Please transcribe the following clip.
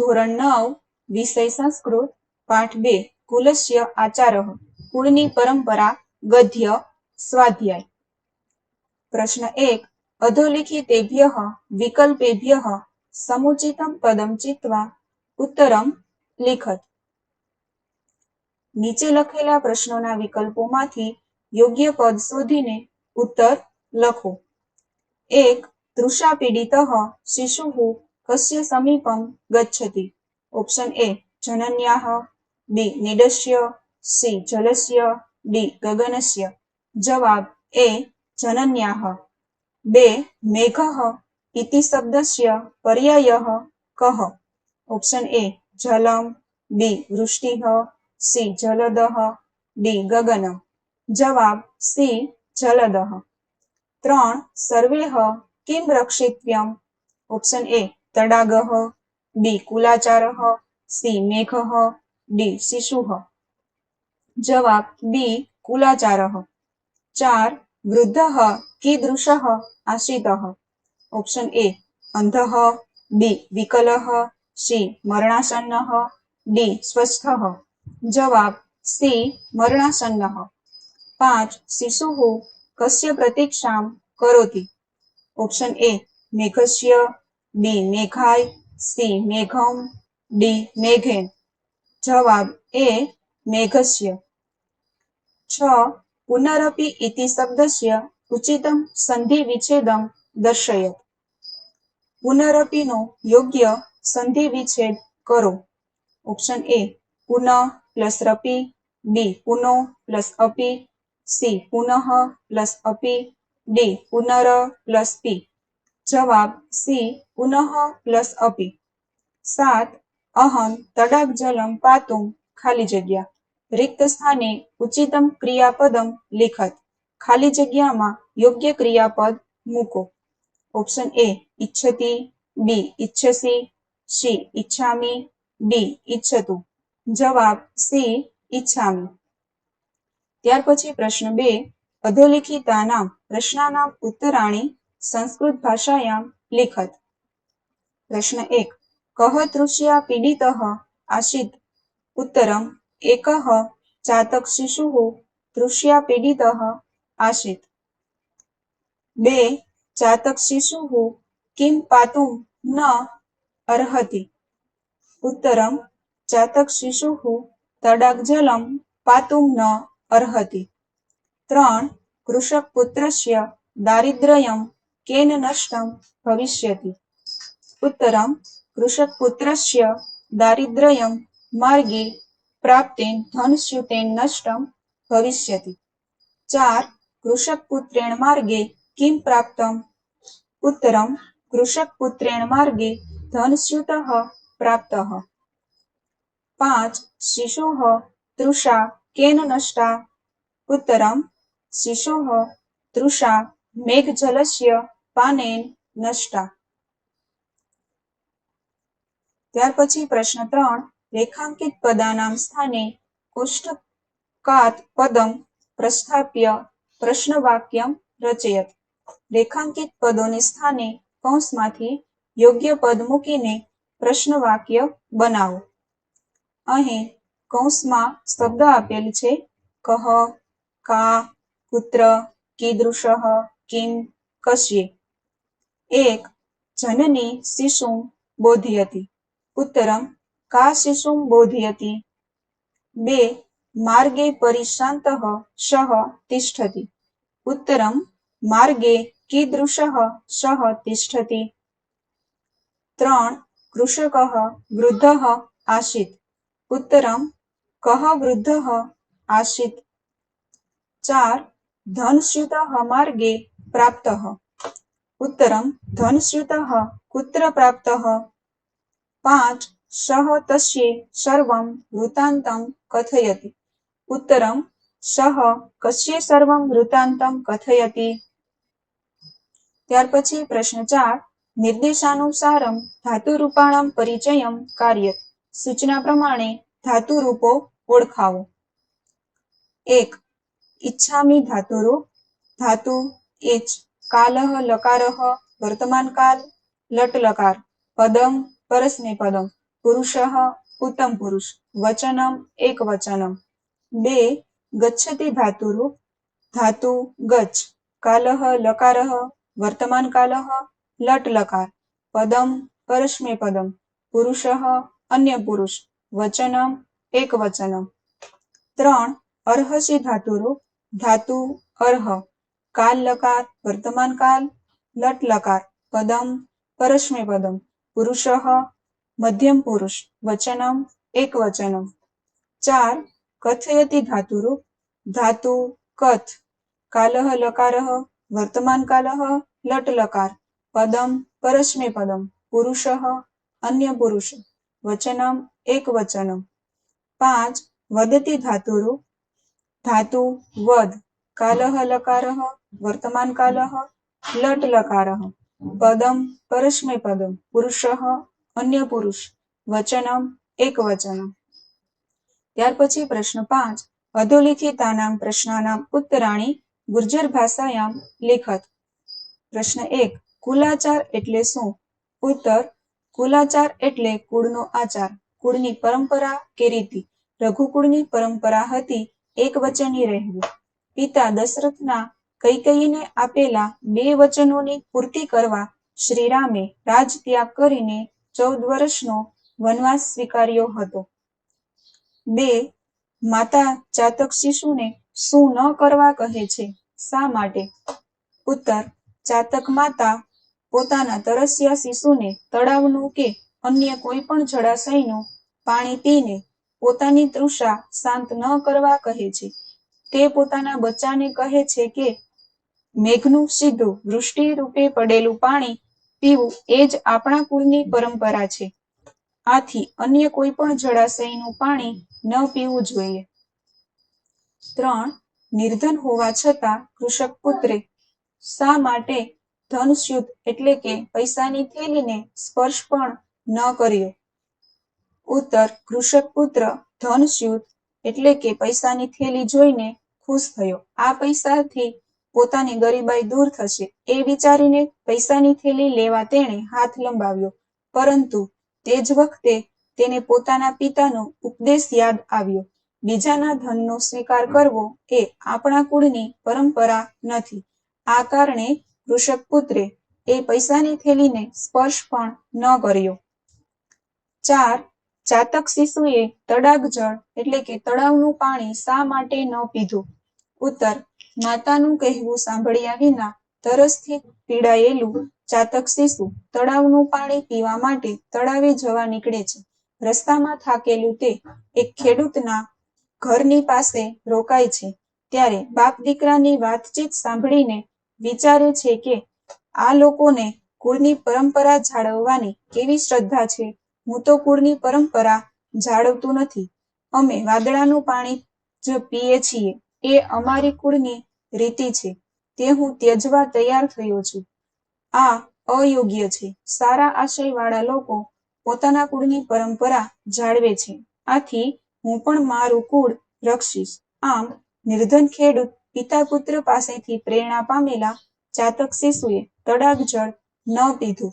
ધોરણ નવ, વિષય સંસ્કૃત, પાઠ બે, કુલસ્ય આચારઃ, કુળની પરંપરા, ગદ્ય, સ્વાધ્યાય. પ્રશ્ન એક, અધોલિખિતેભ્યઃ, વિકલ્પેભ્ય, સમુચિતમ પદમ ચિત્વા, ઉત્તરમ લિખત. નીચે લખેલા પ્રશ્નોના વિકલ્પોમાંથી યોગ્ય પદ શોધીને ઉત્તર લખો. એક તૃષા પીડિતઃ શિશુઃ કસ્ય સમીપમ ગચ્છતિ? ઓપ્શન એ જનન્યાહ. બી નિડસ્ય સી જલસ્ય. ડી ગગનસ્ય. જવાબ એ જનન્યાહ. બે મેઘઃ ઇતિ શબ્દસ્ય. પર્યાયઃ કહ. ઓપ્શન એ જલમ. બી વૃષ્ટિઃ. સી જલદઃ. ડી ગગન. જવાબ સી જલદઃ. ત્રણ, સર્વેઃ. કિમ રક્ષિત્યમ? ઓપ્શન એ તડાગઃ, બી કુલાચારઃ, સી મેઘઃ, ડી શિશુઃ. જવાબ બી કુલાચારઃ. ચાર વૃદ્ધઃ, કીદૃશઃ, આશ્રિતઃ. ઓપ્શન એ અંધઃ, બી વિકલઃ, સી મરણાસન્નઃ, ડી સ્વસ્થઃ. જવાબ સી મરણાસન્નઃ. પાંચ શિશુઃ કસ્ય પ્રતીક્ષામ કરોતિ. ઓપ્શન એ મેઘસ્ય બી મેઘાય સી મેઘમ ડી મેઘેન જવાબ એ મેઘસ્ય. છ, પુનરપી ઇતિ શબ્દસ્ય, ઉચિતમ સંધિ વિચ્છેદમ દર્શયત. પુનરપીનો યોગ્ય સંધિ વિચ્છેદ કરો. ઓપ્શન એ, પુનઃ પ્લસ રપી, બી પુનો પ્લસ અપી, સી પુનઃ પ્લસ અપી, ડી પુનર પ્લસ પી. જવાબ સી પુનઃ પ્લસ અપી. સાત, અહં તડાક જલમ, પાતુમ, ખાલી જગ્યા. રિક્ત સ્થાને ઉચિતમ ક્રિયાપદમ લિખત. ખાલી જગ્યામાં યોગ્ય ક્રિયાપદ મૂકો. ઓપ્શન એ, ઈચ્છતી, બી, ઈચ્છસી, સી, ઈચ્છામી, ડી, ઈચ્છતુ. જવાબ સી, ઈચ્છામી. ત્યાર પછી પ્રશ્ન બે, અધોલિખિતાનામ, પ્રશ્નાનામ ઉત્તરાણી, સંસ્કૃત ભાષાયામ લિખત. પ્રશ્ન એક. કહ તૃષ્યા પીડિત આશિત. ઉત્તરમ. એક જાતક શિશુ તૃષ્યા પીડિત આશિત. બે. જાતક શિશુ કિમ પાતુમ ન અર્હતિ. ઉત્તરમ. જાતક શિશુ તડાગ જલમ પાતુમ ન અર્હતિ. ત્રણ. કૃષક પુત્રસ્ય દારિદ્ર્યમ કેન નષ્ટમ ભવિષ્યતિ. ઉત્તરમ કૃષક પુત્રસ્ય દારિદ્ર્યમ માર્ગે પ્રાપ્તેન ધનસ્યુતેન નષ્ટમ ભવિષ્યતિ ચાર કૃષક પુત્રેણ માર્ગે કિમ પ્રાપ્તમ ઉત્તરમ કૃષક પુત્રેણ માર્ગે ધનસ્યુતઃ પ્રાપ્તઃ પાંચ શિશુઃ તૃષા કેન નષ્ટા ઉત્તરમ શિશુઃ તૃષા મેઘજલસ્ય પાનેન નષ્ટા ત્યાર પછી પ્રશ્ન ત્રણ, રેખાંકિત પદાનામ સ્થાને કોષ્ટકાત પદમ પ્રસ્થાપ્ય પ્રશ્નવાક્ય રચયત. રેખાંકિત પદોને સ્થાને કૌંસમાંથી યોગ્ય પદ મૂકીને પ્રશ્નવાક્ય બનાવો. અહીં કૌંસમાં શબ્દ આપેલ છે, કહ, કા, પુત્ર, કીદૃશ, કિમ, કશ્ય. એક જનની શિશુ બોધી બોધયતિ. ઉત્તરમ કા શિશુમ બોધયતિ. બે, માર્ગે પરિશાંત સહ તિષ્ઠતિ. ઉત્તરમ, માર્ગે કીદૃશ સહ તિષ્ઠતિ. ત્રણ, કૃષક વૃદ્ધ આસીત ઉત્તરમ કહ વૃદ્ધ આસીત ચાર, ધનસ્યુત માર્ગે પ્રાપ્ત. ઉત્તરમ, ધનસ્યુત કુત્ર પ્રાપ્તઃ. પાંચ સહ તસ્યે સર્વમ વૃત્તાન્तं કથયતિ। ઉત્તરમ સહ કસ્ય સર્વમ વૃત્તાન્तं કથયતિ। ત્યાર પછી પ્રશ્ન ચાર નિર્દેશાનુસારમ ધાતુરૂપાણામ પરિચયમ કાર્ય સૂચના પ્રમાણે ધાતુરૂપો ઓળખાવો। એક ઈચ્છામી ધાતુરૂપ। ધાતુ એચ કાલહ લકારહ વર્તમાન કાલ લટ લકાર। પદમ પરસ્મે પદમ પુરુષ ઉત્તમ પુરુષ વચનમ એક વચનમ બે ગચ્છતિ ધાતુરૂપ ધાતુ ગચ્છ કાલહ લકાર વર્તમાન કાલહ લટ લકાર પદમ પરસ્મે પદમ પુરુષ અન્ય પુરુષ વચનમ એક વચનમ ત્રણ અર્હસી ધાતુરૂપ ધાતુ અર્હ કાલ લકાર વર્તમાન કાલ લટ લકાર પદમ પરસ્મે પદમ પુરુષઃ, મધ્યમ પુરુષ, વચનમ એક વચનમ ચાર, કથયતિ ધાતુરૂપ, ધાતુ, કથ. કાલહ લકારઃ વર્તમાન કાલહ, લટ, લકાર. પદમ, પરસ્મે પદમ. પુરુષ, અન્ય પુરુષ, વચનમ એક વચનમ પાંચ, વદતી ધાતુરૂપ, ધાતુ, વદ. કાલહ લકારઃ વર્તમાન કાલહ, લટ લકારઃ પદમ પરસ્મે પદમ પુરુષ અન્ય પુરુષ વચનમ એક વચનમ ત્યાર પછી પ્રશ્ન પાંચ અધોલિખિતાનામ પ્રશ્નાનામ ઉત્તરાણી ગુર્જર ભાષાયામ લિખત. પ્રશ્ન એક, કુલાચાર એટલે શું? ઉત્તર, કુલાચાર એટલે કુળનો આચાર, કુળની પરંપરા કે રીતિ. રઘુકુળની પરંપરા હતી એક વચની રહેવું. પિતા દશરથના કૈકેયીને આપેલા બે વચનોની પૂર્તિ કરવા શ્રીરામે રાજ ત્યાગ કરીને ચૌદ વર્ષનો વનવાસ સ્વીકાર્યો હતો. બે માતા ચાતક શિશુને શું ન કરવા કહે છે? શા માટે? ઉત્તર, ચાતક માતા પોતાના તરસ્યા શિશુને તળાવનું કે અન્ય કોઈ પણ જળાશયનું પાણી પીને પોતાની તૃષા શાંત ન કરવા કહે છે. તે પોતાના બચ્ચાને કહે છે કે મેઘનું સીધું વૃષ્ટિ રૂપે પડેલું પાણી પીવું એ જ આપણા કુળની પરંપરા છે. આથી અન્ય કોઈ પણ જળાશયનું પાણી ન પીવું જોઈએ. ત્રણ, નિર્ધન હોવા છતાં કૃષક પુત્રે શા માટે ધનસ્યુત એટલે કે પૈસાની થેલીને સ્પર્શ પણ ન કર્યો? ઉત્તર, કૃષક પુત્ર ધનસ્યુત એટલે કે પૈસાની થેલી જોઈને ખુશ થયો. આ પૈસાથી પોતાની ગરીબાઈ દૂર થશે. એ વિચારીને પૈસાની થેલી લેવા તેણે હાથ લંબાવ્યો. પરંતુ તે જ વખતે તેને પોતાના પિતાનો ઉપદેશ યાદ આવ્યો. બીજાના ધનનો સ્વીકાર કરવો એ આપણા કુળની પરંપરા નથી. આ કારણે ઋષભ પુત્રે એ પૈસાની થેલીને સ્પર્શ પણ ન કર્યો. ચાર ચાતક શિશુએ તડાગ જળ એટલે કે તળાવનું પાણી શા માટે ન પીધું? ઉત્તર માતાનું કહેવું સાંભળ્યા વિના તરસથી પીડાયેલું ચાતક શિશુ તળાવનું પાણી પીવા માટે તળાવે જવા નીકળે છે. રસ્તામાં થાકેલું તે એક ખેડૂતના ઘરની પાસે રોકાય છે. ત્યારે બાપ દીકરાની વાતચીત સાંભળીને વિચારે છે કે આ લોકોને કુળની પરંપરા જાળવવાની કેવી શ્રદ્ધા છે. હું તો કુળની પરંપરા જાળવતું નથી. અમે વાદળાનું પાણી જ પીએ છીએ. એ અમારી કુળની રીતિ છે. તે હું ત્યજવા તૈયાર થયો છું. આ અયોગ્ય છે. સારા આશયવાળા લોકો પોતાના કુળની પરંપરા જાળવે છે. આથી હું પણ મારું કુળ રક્ષીશ. આમ નિર્ધન ખેડૂત પિતા પુત્ર પાસેથી પ્રેરણા પામેલા ચાતક શિશુએ તડાગ જળ ન પીધું.